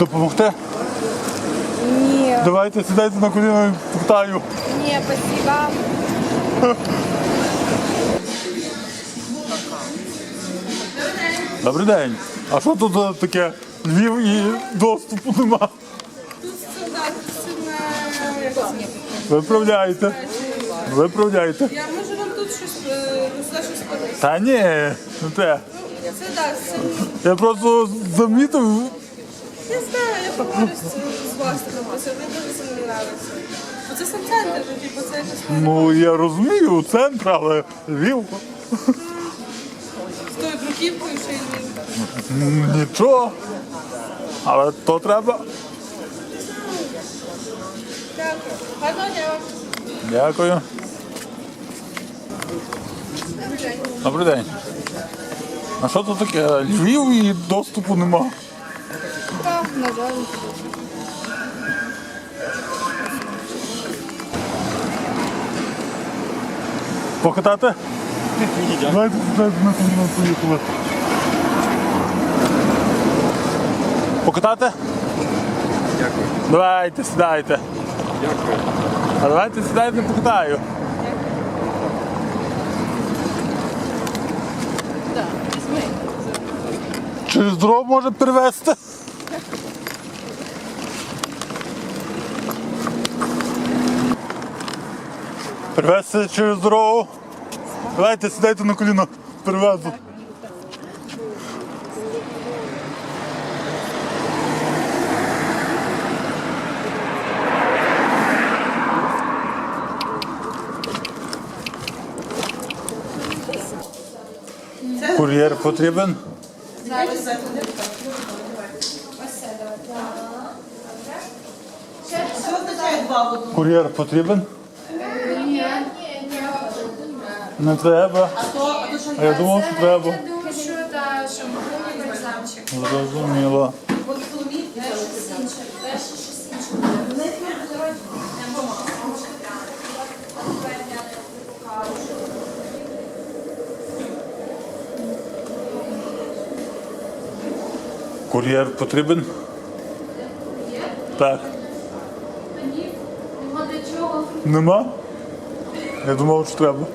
Допомогти? Ні. Давайте сідайте на коліно і питаю. Ні, спасибо. Добрий день. А що тут таке? Львів і доступу нема. Тут сильно. Виправляйте. Виправляйте. Я можу вам тут щось е, ну, щось подати. Та ні, не те. Це так, це Я просто замітив. Я знаю, я поговорю з, з власником, це мені дуже сильно подобається. Бо це сам центр, ну, типу, це якось Ну я розумію, центр, але Львів. з тою бруківкою, що й Нічого. Але то треба. Дякую. Гарного дня вам. Дякую. Добрий день. А що тут таке? Львів і доступу нема. Так, на жаль. Покатати? Давайте сідайте на коліно поїхали. Покатати? Дякую. Давайте, сідайте. Дякую. А давайте сідайте, покатаю. Через дорогу може перевезти? Перевезти через дорогу. Давайте сідайте на коліно, перевезу. Кур'єр потрібен. Кур'єр потрібен? Не треба. А я думав, що треба. Я думаю, що та що ми бальзамчик. Зрозуміло. Кур'єр потрібен? Так. Нема для чого. Нема? Я думав, що треба.